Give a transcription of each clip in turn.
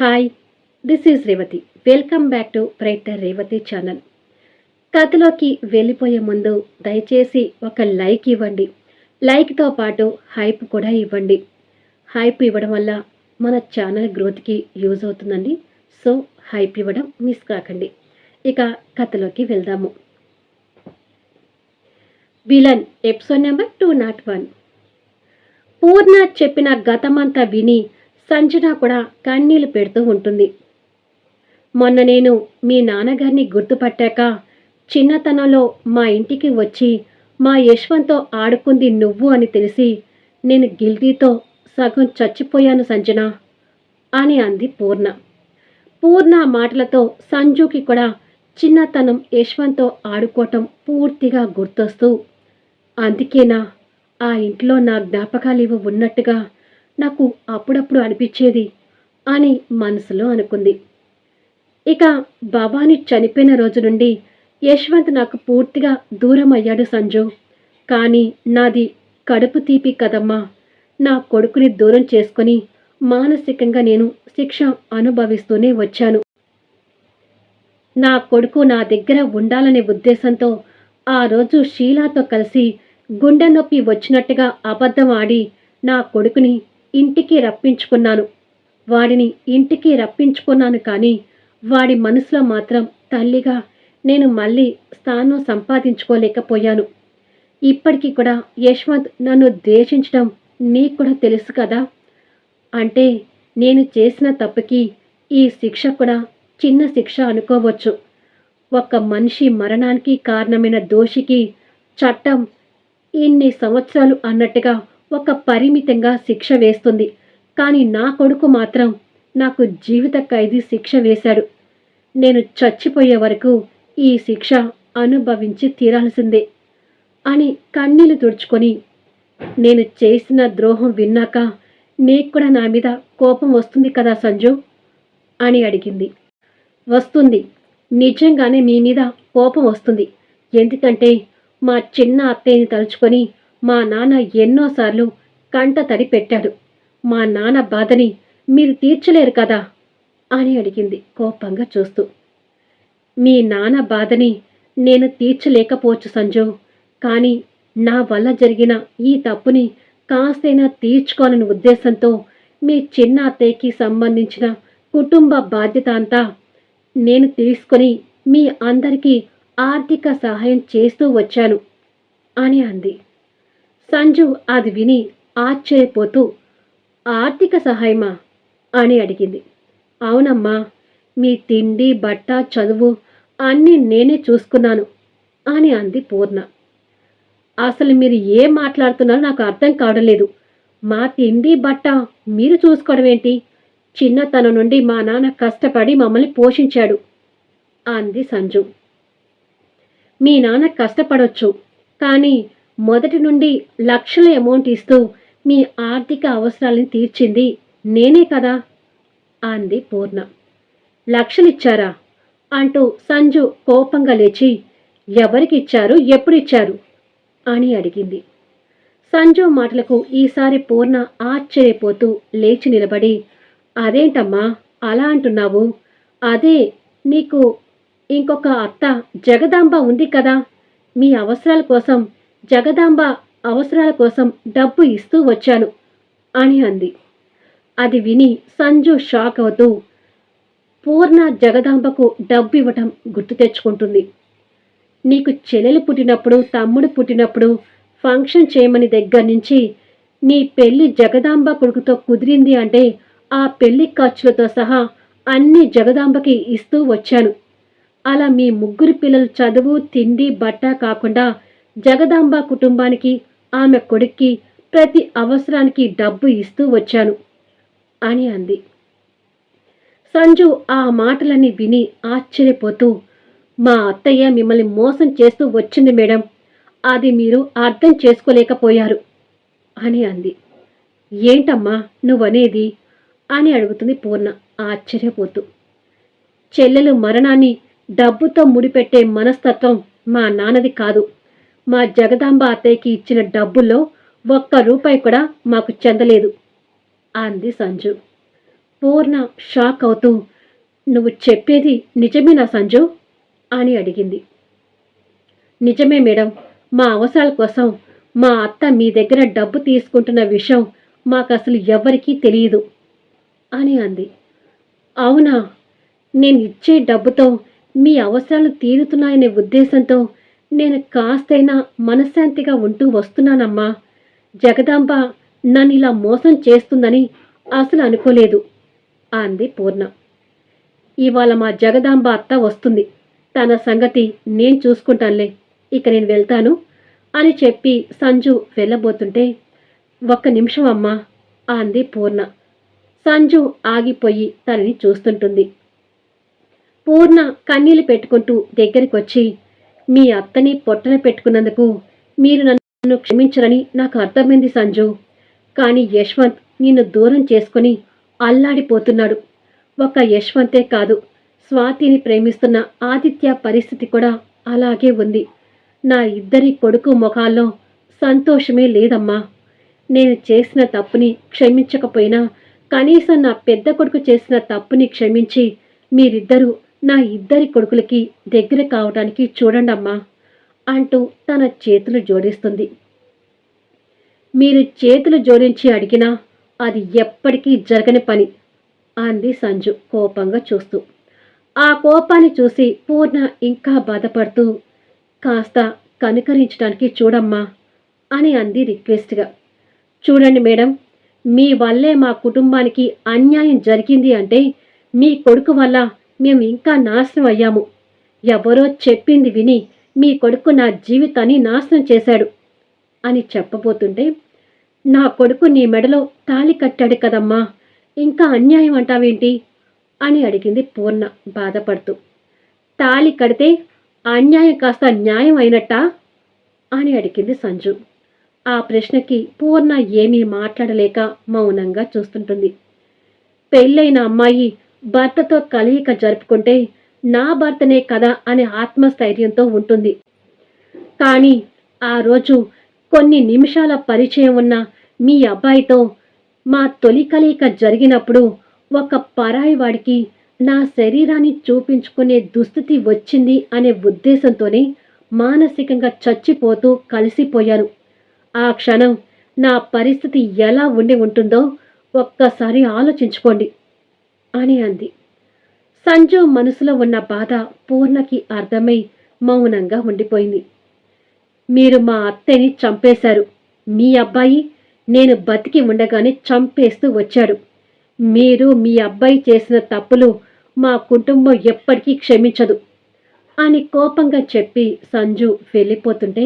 Hi this is Revathi. Welcome back to writer Revathi channel. కథలోకి వెళ్ళిపోయే ముందు దయచేసి ఒక లైక్ ఇవ్వండి. లైక్తో పాటు హైప్ కూడా ఇవ్వండి. హైప్ ఇవ్వడం వల్ల మన ఛానల్ గ్రోత్కి యూజ్ అవుతుందండి. సో హైప్ ఇవ్వడం మిస్ కాకండి. ఇక కథలోకి వెళ్దాము. Villain episode number two not one. Purna చెప్పిన గతమంతా విని సంజన కూడా కన్నీళ్ళు పెడుతూ ఉంటుంది. మొన్న నేను మీ నాన్నగారిని గుర్తుపట్టాక చిన్నతనంలో మా ఇంటికి వచ్చి మా యశ్వంతో ఆడుకుంది నువ్వు అని తెలిసి నేను గిల్టీతో సగం చచ్చిపోయాను సంజన అని అంది పూర్ణ. పూర్ణ మాటలతో సంజుకి కూడా చిన్నతనం యశ్వంతో ఆడుకోవటం పూర్తిగా గుర్తొస్తూ అందుకేనా ఆ ఇంట్లో నా జ్ఞాపకాలు ఇవి ఉన్నట్టుగా నాకు అప్పుడప్పుడు అనిపించేది అని మనసులో అనుకుంది. ఇక బాబాని చనిపోయిన రోజు నుండి యశ్వంత్ నాకు పూర్తిగా దూరం అయ్యాడు సంజు. కానీ నాది కడుపు తీపి కదమ్మా. నా కొడుకుని దూరం చేసుకొని మానసికంగా నేను శిక్ష అనుభవిస్తూనే వచ్చాను. నా కొడుకు నా దగ్గర ఉండాలనే ఉద్దేశంతో ఆ రోజు షీలాతో కలిసి గుండె నొప్పి వచ్చినట్టుగా అబద్ధం ఆడి నా కొడుకుని ఇంటికి రప్పించుకున్నాను. వాడిని ఇంటికి రప్పించుకున్నాను కానీ వాడి మనసులో మాత్రం తల్లిగా నేను మళ్ళీ స్థానం సంపాదించుకోలేకపోయాను. ఇప్పటికీ కూడా యశ్వంత్ నన్ను ద్వేషించడం నీకు కూడా తెలుసు కదా? అంటే నేను చేసిన తప్పుకి ఈ శిక్ష కూడా చిన్న శిక్ష అనుకోవచ్చు. ఒక మనిషి మరణానికి కారణమైన దోషికి చట్టం ఇన్ని సంవత్సరాలు అన్నట్టుగా ఒక పరిమితంగా శిక్ష వేస్తుంది. కానీ నా కొడుకు మాత్రం నాకు జీవిత ఖైదీ శిక్ష వేశాడు. నేను చచ్చిపోయే వరకు ఈ శిక్ష అనుభవించి తీరాల్సిందే అని కన్నీళ్ళు తుడుచుకొని నేను చేసిన ద్రోహం విన్నాక నీకు కూడా నా మీద కోపం వస్తుంది కదా సంజు? అని అడిగింది. వస్తుంది. నిజంగానే మీ మీద కోపం వస్తుంది. ఎందుకంటే మా చిన్న అత్తయ్యని తలుచుకొని మా నాన్న ఎన్నోసార్లు కంట తడి పెట్టాడు. మా నాన్న బాధని మీరు తీర్చలేరు కదా? అని అడిగింది కోపంగా చూస్తూ. మీ నాన్న బాధని నేను తీర్చలేకపోవచ్చు సంజు. కానీ నా వల్ల జరిగిన ఈ తప్పుని కాస్తైనా తీర్చుకోవాలని ఉద్దేశంతో మీ చిన్న అత్తయ్యకి సంబంధించిన కుటుంబ బాధ్యత అంతా నేను తీసుకొని మీ అందరికీ ఆర్థిక సహాయం చేస్తూ వచ్చాను అని అంది. సంజు అది విని ఆశ్చర్యపోతూ ఆర్థిక సహాయమా? అని అడిగింది. అవునమ్మా మీ తిండి బట్ట చదువు అన్నీ నేనే చూసుకున్నాను అని అంది పూర్ణ. అసలు మీరు ఏం మాట్లాడుతున్నారో నాకు అర్థం కావడం లేదు. మా తిండి బట్ట మీరు చూసుకోవడం ఏంటి? చిన్నతనం నుండి మా నాన్న కష్టపడి మమ్మల్ని పోషించాడు అంది సంజు. మీ నాన్న కష్టపడొచ్చు కానీ మొదటి నుండి లక్షల అమౌంట్ ఇస్తూ మీ ఆర్థిక అవసరాలను తీర్చింది నేనే కదా? అంది పూర్ణ. లక్షలిచ్చారా అంటూ సంజు కోపంగా లేచి ఎవరికిచ్చారు ఎప్పుడిచ్చారు అని అడిగింది. సంజు మాటలకు ఈసారి పూర్ణ ఆశ్చర్యపోతూ లేచి నిలబడి అదేంటమ్మా? అలా అంటున్నావు. అదే నీకు ఇంకొక అత్త జగదాంబ ఉంది కదా? మీ అవసరాల కోసం జగదాంబ అవసరాల కోసం డబ్బు ఇస్తూ వచ్చాను అని అంది. అది విని సంజు షాక్ అవుతూ పూర్ణ జగదాంబకు డబ్బు ఇవ్వటం గుర్తు తెచ్చుకుంటుంది. నీకు చెల్లెలు పుట్టినప్పుడు తమ్ముడు పుట్టినప్పుడు ఫంక్షన్ చేయమని దగ్గర నుంచి నీ పెళ్ళి జగదాంబ కొడుకుతో కుదిరింది అంటే ఆ పెళ్ళి ఖర్చులతో సహా అన్ని జగదాంబకి ఇస్తూ వచ్చాను. అలా మీ ముగ్గురు పిల్లలు చదువు తిండి బట్ట కాకుండా జగదాంబ కుటుంబానికి ఆమె కొడుక్కి ప్రతి అవసరానికి డబ్బు ఇస్తూ వచ్చాను అని అంది. సంజు ఆ మాటలన్నీ విని ఆశ్చర్యపోతూ మా అత్తయ్య మిమ్మల్ని మోసం చేస్తూ వచ్చింది మేడం అది మీరు అర్థం చేసుకోలేకపోయారు అని అంది. ఏంటమ్మా నువ్వనేది అని అడుగుతుంది పూర్ణ ఆశ్చర్యపోతూ. చెల్లెలు మరణాన్ని డబ్బుతో ముడిపెట్టే మనస్తత్వం మా నాన్నది కాదు. మా జగదాంబ అత్తయ్యకి ఇచ్చిన డబ్బుల్లో ఒక్క రూపాయి కూడా మాకు చెందలేదు అంది సంజు. పూర్ణ షాక్ అవుతూ నువ్వు చెప్పేది నిజమేనా సంజు? అని అడిగింది. నిజమే మేడం మా అవసరాల కోసం మా అత్త మీ దగ్గర డబ్బు తీసుకుంటున్న విషయం మాకు అసలు ఎవ్వరికీ తెలియదు అని అంది. అవునా? నేను ఇచ్చే డబ్బుతో మీ అవసరాలు తీరుతున్నాయనే ఉద్దేశంతో నేను కాస్తైనా మనశ్శాంతిగా ఉంటూ వస్తున్నానమ్మా. జగదాంబ నన్ను ఇలా మోసం చేస్తుందని అసలు అనుకోలేదు అంది పూర్ణ. ఇవాళ మా జగదాంబ అత్త వస్తుంది. తన సంగతి నేను చూసుకుంటానులే. ఇక నేను వెళ్తాను అని చెప్పి సంజు వెళ్ళబోతుంటే ఒక్క నిమిషం అమ్మా అంది పూర్ణ. సంజు ఆగిపోయి తనని చూస్తుంటుంది. పూర్ణ కన్నీళ్ళు పెట్టుకుంటూ దగ్గరికి వచ్చి మీ అత్తని పొట్టన పెట్టుకున్నందుకు మీరు నన్ను క్షమించరని నాకు అర్థమైంది సంజు. కానీ యశ్వంత్ నిన్ను దూరం చేసుకుని అల్లాడిపోతున్నాడు. ఒక యశ్వంతే కాదు స్వాతిని ప్రేమిస్తున్న ఆదిత్య పరిస్థితి కూడా అలాగే ఉంది. నా ఇద్దరి కొడుకు ముఖాల్లో సంతోషమే లేదమ్మా. నేను చేసిన తప్పుని క్షమించకపోయినా కనీసం నా పెద్ద కొడుకు చేసిన తప్పుని క్షమించి మీరిద్దరూ నా ఇద్దరి కొడుకులకి దగ్గర కావటానికి చూడండమ్మా అంటూ తన చేతులు జోడిస్తుంది. మీరు చేతులు జోడించి అడిగినా అది ఎప్పటికీ జరగని పని అంది సంజు కోపంగా చూస్తూ. ఆ కోపాన్ని చూసి పూర్ణ ఇంకా బాధపడుతూ కాస్త కనుకరించడానికి చూడమ్మా అని అంది రిక్వెస్ట్గా. చూడండి మేడం మీ వల్లే మా కుటుంబానికి అన్యాయం జరిగింది అంటే మీ కొడుకు వల్ల మేము ఇంకా నాశనం అయ్యాము. ఎవరో చెప్పింది విని మీ కొడుకు నా జీవితాన్ని నాశనం చేశాడు అని చెప్పబోతుంటే నా కొడుకు నీ మెడలో తాళి కట్టాడు కదమ్మా ఇంకా అన్యాయం అంటావేంటి? అని అడిగింది పూర్ణ బాధపడుతూ. తాళి కడితే అన్యాయం కాస్త న్యాయం అయినట్టా? అని అడిగింది సంజు. ఆ ప్రశ్నకి పూర్ణ ఏమీ మాట్లాడలేక మౌనంగా చూస్తుంటుంది. పెళ్ళైన అమ్మాయి భర్తతో కలయిక జరుపుకుంటే నా భర్తనే కదా అనే ఆత్మస్థైర్యంతో ఉంటుంది. కానీ ఆ రోజు కొన్ని నిమిషాల పరిచయం ఉన్న మీ అబ్బాయితో మా తొలి కలయిక జరిగినప్పుడు ఒక పరాయి వాడికి నా శరీరాన్ని చూపించుకునే దుస్థితి వచ్చింది అనే ఉద్దేశంతోనే మానసికంగా చచ్చిపోతూ కలిసిపోయాను. ఆ క్షణం నా పరిస్థితి ఎలా ఉండి ఉంటుందో ఒక్కసారి ఆలోచించుకోండి. అని అంది. సంజు మనసులో ఉన్న బాధ పూర్ణకి అర్థమై మౌనంగా ఉండిపోయింది. మీరు మా అత్తని చంపేశారు. మీ అబ్బాయి నేను బతికి ఉండగానే చంపేస్తూ వచ్చాడు. మీరు మీ అబ్బాయి చేసిన తప్పులు మా కుటుంబం ఎప్పటికీ క్షమించదు అని కోపంగా చెప్పి సంజు వెళ్ళిపోతుంటే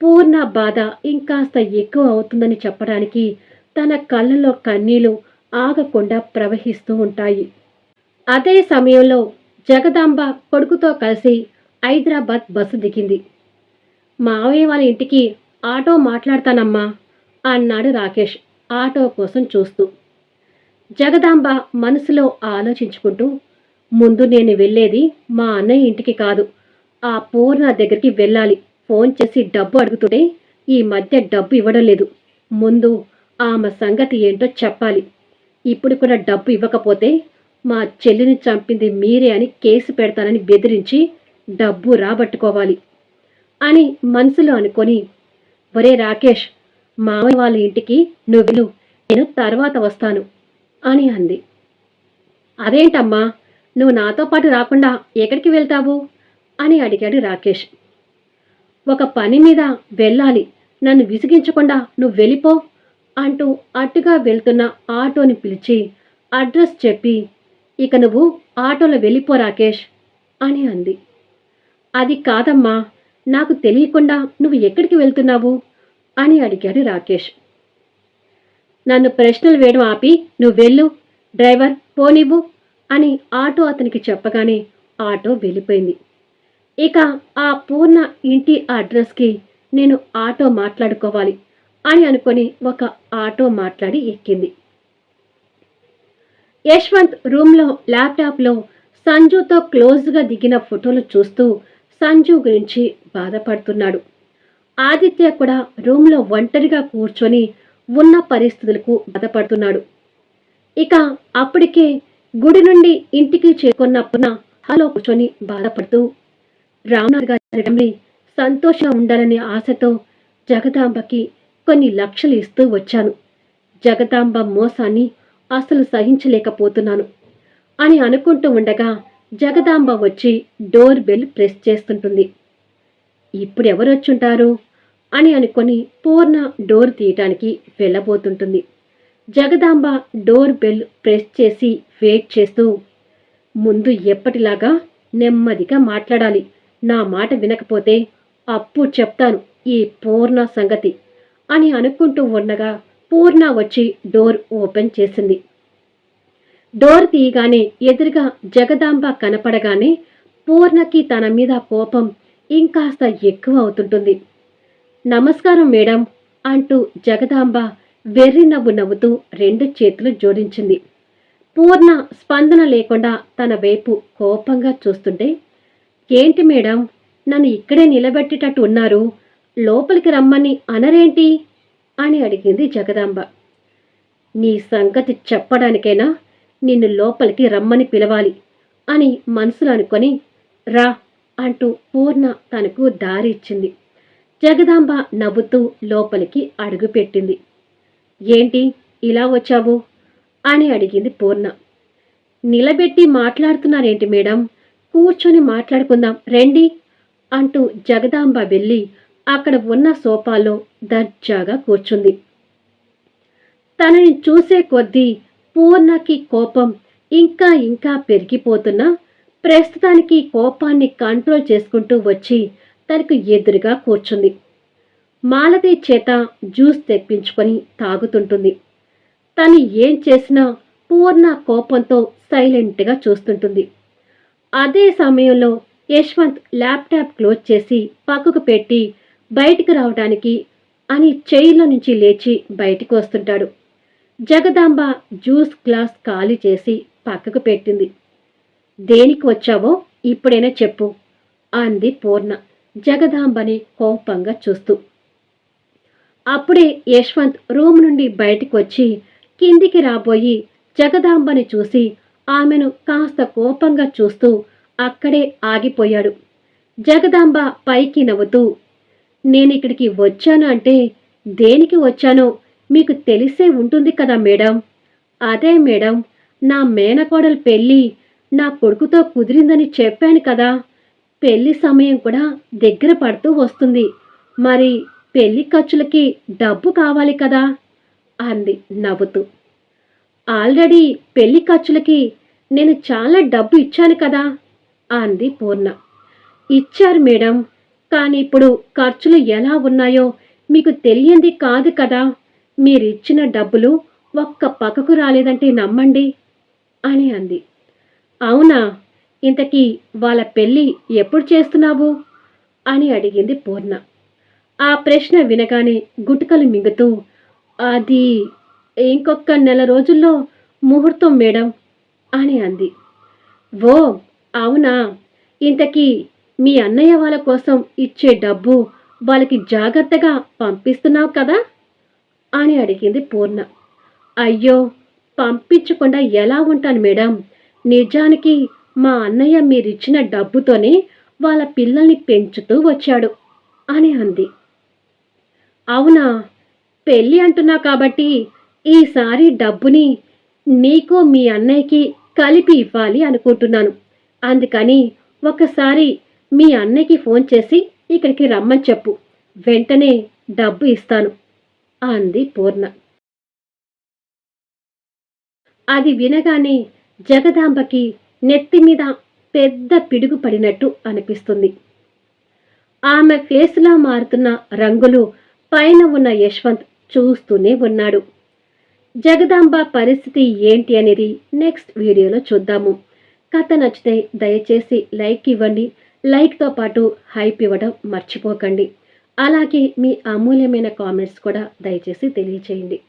పూర్ణ బాధ ఇంకాస్త ఎక్కువ అవుతుందని చెప్పడానికి తన కళ్ళలో కన్నీలు ఆగకుండా ప్రవహిస్తూ ఉంటాయి. అదే సమయంలో జగదాంబ కొడుకుతో కలిసి హైదరాబాద్ బస్సు దిగింది. మావయ్య వాళ్ళ ఇంటికి ఆటో మాట్లాడతానమ్మా అన్నాడు రాకేష్ ఆటో కోసం చూస్తూ. జగదాంబ మనసులో ఆలోచించుకుంటూ ముందు నేను వెళ్ళేది మా అన్నయ్య ఇంటికి కాదు. ఆ పూర్ణ దగ్గరికి వెళ్ళాలి. ఫోన్ చేసి డబ్బు అడుగుతుంటే ఈ మధ్య డబ్బు ఇవ్వడం లేదు. ముందు ఆమె సంగతి ఏంటో చెప్పాలి. ఇప్పుడు కూడా డబ్బు ఇవ్వకపోతే మా చెల్లిని చంపింది మీరే అని కేసు పెడతానని బెదిరించి డబ్బు రాబట్టుకోవాలి అని మనసులో అనుకొని ఒరే రాకేష్ మామయ్య వాళ్ళ ఇంటికి నువ్వు నేను తర్వాత వస్తాను అని అంది. అదేంటమ్మా నువ్వు నాతో పాటు రాకుండా ఎక్కడికి వెళ్తావు? అని అడిగాడు రాకేష్. ఒక పని మీద వెళ్ళాలి నన్ను విసిగించకుండా నువ్వు వెళ్ళిపో అంటూ అటుగా వెళ్తున్న ఆటోని పిలిచి అడ్రస్ చెప్పి ఇక నువ్వు ఆటోలో వెళ్ళిపో రాకేష్ అని అంది. అది కాదమ్మా నాకు తెలియకుండా నువ్వు ఎక్కడికి వెళ్తున్నావు? అని అడిగాడు రాకేష్. నన్ను ప్రశ్నలు వేయడం ఆపి నువ్వు వెళ్ళు డ్రైవర్ పోనివ్వు అని ఆటో అతనికి చెప్పగానే ఆటో వెళ్ళిపోయింది. ఇక ఆ పూర్ణ ఇంటి అడ్రస్కి నేను ఆటో మాట్లాడుకోవాలి అని అనుకొని ఒక ఆటో మాట్లాడి ఎక్కింది. యశ్వంత్ రూమ్లో ల్యాప్టాప్లో సంజుతో క్లోజ్గా దిగిన ఫోటోలు చూస్తూ సంజు గురించి బాధపడుతున్నాడు. ఆదిత్య కూడా రూమ్లో ఒంటరిగా కూర్చొని ఉన్న పరిస్థితులకు బాధపడుతున్నాడు. ఇక అప్పటికే గుడి నుండి ఇంటికి చేరుకున్నప్పున హలో కూర్చొని బాధపడుతూ రామ్నాథ్ గారి ఫ్యామిలీ సంతోషంగా ఉండాలనే ఆశతో జగదాంబకి కొన్ని లక్షలు ఇస్తూ వచ్చాను. జగదాంబ మోసాన్ని అసలు సహించలేకపోతున్నాను. అని అనుకుంటూ ఉండగా జగదాంబ వచ్చి డోర్ బెల్ ప్రెస్ చేస్తుంటుంది. ఇప్పుడు ఎవరు వచ్చుంటారు అని అనుకొని పూర్ణ డోర్ తీయటానికి వెళ్ళబోతుంటుంది. జగదాంబ డోర్ బెల్ ప్రెస్ చేసి వెయిట్ చేస్తూ ముందు ఎప్పటిలాగా నెమ్మదిగా మాట్లాడాలి. నా మాట వినకపోతే అప్పుడు చెప్తాను ఈ పూర్ణ సంగతి. అని అనుకుంటూ ఉండగా పూర్ణ వచ్చి డోర్ ఓపెన్ చేసింది. డోర్ తీయగానే ఎదురుగా జగదాంబ కనపడగానే పూర్ణకి తన మీద కోపం ఇంకాస్త ఎక్కువ అవుతుంటుంది. నమస్కారం మేడం అంటూ జగదాంబ వెర్రి నవ్వు నవ్వుతూ రెండు చేతులు జోడించింది. పూర్ణ స్పందన లేకుండా తన వైపు కోపంగా చూస్తుంటే ఏంటి మేడం? నన్ను ఇక్కడే నిలబెట్టేటట్టు ఉన్నారు. లోపలికి రమ్మని అనరేంటి? అని అడిగింది జగదాంబ. నీ సంగతి చెప్పడానికైనా నిన్ను లోపలికి రమ్మని పిలవాలి అని మనసులో అనుకొని రా అంటూ పూర్ణ తనకు దారి ఇచ్చింది. జగదాంబ నవ్వుతూ లోపలికి అడుగుపెట్టింది ఏంటి ఇలా వచ్చావు? అని అడిగింది పూర్ణ. నిలబెట్టి మాట్లాడుతున్నారేంటి మేడం? కూర్చొని మాట్లాడుకుందాం రండి అంటూ జగదాంబ వెళ్ళి అక్కడ ఉన్న సోఫాలో దర్జాగా కూర్చుంది. తనని చూసే కొద్దీ పూర్ణకి కోపం ఇంకా ఇంకా పెరిగిపోతున్నా ప్రస్తుతానికి కోపాన్ని కంట్రోల్ చేసుకుంటూ వచ్చి తనకు ఎదురుగా కూర్చుంది. మాలతి చేత జ్యూస్ తెప్పించుకొని తాగుతుంటుంది. తను ఏం చేసినా పూర్ణ కోపంతో సైలెంట్గా చూస్తుంటుంది. అదే సమయంలో యశ్వంత్ ల్యాప్టాప్ క్లోజ్ చేసి పక్కకు పెట్టి బయటికి రావడానికి అని చైర్లో నుంచి లేచి బయటికి వస్తుంటాడు. జగదాంబ జ్యూస్ గ్లాస్ ఖాళీ చేసి పక్కకు పెట్టింది. దేనికి వచ్చావో ఇప్పుడైనా చెప్పు అంది పూర్ణ జగదాంబని కోపంగా చూస్తూ. అప్పుడే యశ్వంత్ రూమ్ నుండి బయటికి వచ్చి కిందికి రాబోయి జగదాంబని చూసి ఆమెను కాస్త కోపంగా చూస్తూ అక్కడే ఆగిపోయాడు. జగదాంబ పైకి నవ్వుతూ నేను ఇక్కడికి వచ్చాను అంటే దేనికి వచ్చానో మీకు తెలిసే ఉంటుంది కదా మేడం. అదే మేడం నా మేనకోడలు పెళ్ళి నా కొడుకుతో కుదిరిందని చెప్పాను కదా. పెళ్ళి సమయం కూడా దగ్గర పడుతూ వస్తుంది. మరి పెళ్ళి ఖర్చులకి డబ్బు కావాలి కదా? అంది నవ్వుతూ. ఆల్రెడీ పెళ్ళి ఖర్చులకి నేను చాలా డబ్బు ఇచ్చాను కదా? అంది పూర్ణ. ఇచ్చారు మేడం. కానీ ఇప్పుడు ఖర్చులు ఎలా ఉన్నాయో మీకు తెలియంది కాదు కదా. మీరిచ్చిన డబ్బులు ఒక్క పక్కకు రాలేదంటే నమ్మండి అని అంది. అవునా ఇంతకీ వాళ్ళ పెళ్ళి ఎప్పుడు చేస్తున్నావు? అని అడిగింది పూర్ణ. ఆ ప్రశ్న వినగానే గుటుకలు మింగుతూ అది ఇంకొక నెల రోజుల్లో ముహూర్తం మేడం అని అంది. ఓ అవునా ఇంతకీ మీ అన్నయ్య వాళ్ళ కోసం ఇచ్చే డబ్బు వాళ్ళకి జాగ్రత్తగా పంపిస్తున్నావు కదా? అని అడిగింది పూర్ణ. అయ్యో పంపించకుండా ఎలా ఉంటాను మేడం? నిజానికి మా అన్నయ్య మీరిచ్చిన డబ్బుతోనే వాళ్ళ పిల్లల్ని పెంచుతూ వచ్చాడు అని అంది. అవునా? పెళ్ళి అంటున్నా కాబట్టి ఈసారి డబ్బుని నీకు మీ అన్నయ్యకి కలిపి ఇవ్వాలి అనుకుంటున్నాను. అందుకని ఒకసారి మీ అన్నయ్యకి ఫోన్ చేసి ఇక్కడికి రమ్మని చెప్పు. వెంటనే డబ్బు ఇస్తాను అంది పూర్ణ. అది వినగానే జగదాంబకి నెత్తి మీద పెద్ద పిడుగు పడినట్టు అనిపిస్తుంది. ఆమె ఫేస్లో మారుతున్న రంగులు పైన ఉన్న యశ్వంత్ చూస్తూనే ఉన్నాడు. జగదాంబ పరిస్థితి ఏంటి అనేది నెక్స్ట్ వీడియోలో చూద్దాము. కథ నచ్చితే దయచేసి లైక్ ఇవ్వండి. లైక్తో పాటు హైప్ ఇవ్వడం మర్చిపోకండి. అలాగే మీ అమూల్యమైన కామెంట్స్ కూడా దయచేసి తెలియచేయండి.